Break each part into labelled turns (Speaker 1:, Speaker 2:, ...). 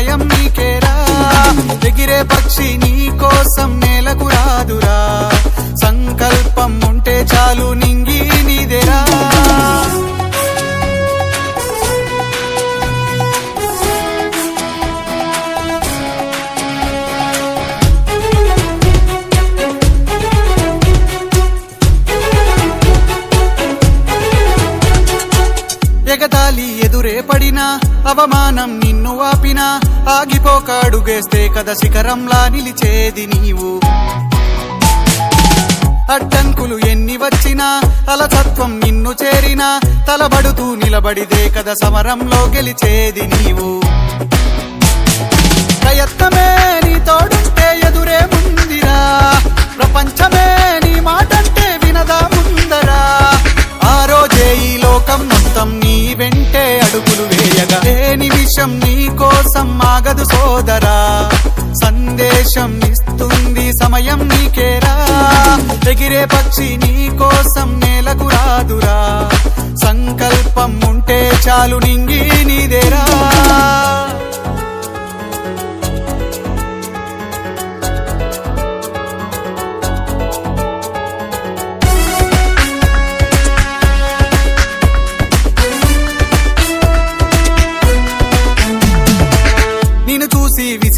Speaker 1: సమయం నీకేరా? ఎగిరే పక్షి నీ కోసం నేలకు రాదురా. సంకల్పం ఉంటే చాలు నింగి నీదేరా. ఎగతాళి ఎదురే పడినా అవమానం నిన్ను ఆపినా ఆగిపోక అడుగేస్తే కథ శిఖరంలా నిలిచేది నీవు. అడ్డంకులు ఎన్ని వచ్చినా అలసత్వం నిన్ను చేరినా తలబడుతూ నిలబడిదే కథ సమరంలో గెలిచేది నీవు. ప్రయత్నమే నీ తోడుంటే ఎదురే ముందిరా. అడుగులు వేయగా. లేని విషం నీ కోసం ఆగదు సోదరా. సందేశం ఇస్తుంది సమయం నీకేరా. ఎగిరే పక్షి నీ కోసం నేలకు రాదురా. సంకల్పం ఉంటే చాలు నింగి నీదేరా.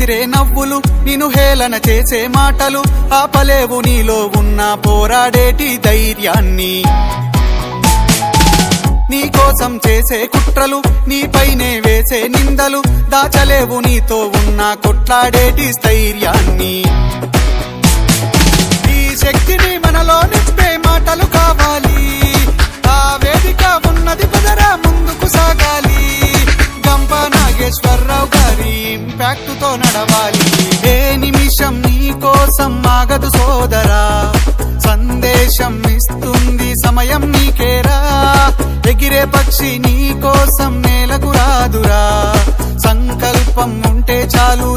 Speaker 1: విసిరే నవ్వులు నిన్ను హేళన చేసే మాటలు. ఆపలేవు నీలో ఉన్న పోరాడేటి ధైర్యాన్ని. నీ కోసం చేసే కుట్రలు నీపైనే వేసే నిందలు. దాచలేవు నీతో ఉన్న కొట్లాడేటి స్థైర్యాన్ని. నడవాలి. ఏ నిమిషం నీ కోసం ఆగదు సోదరా. సందేశం ఇస్తుంది సమయం నీకేరా. ఎగిరే పక్షి నీ కోసం నేలకు రాదురా. సంకల్పం ఉంటే చాలు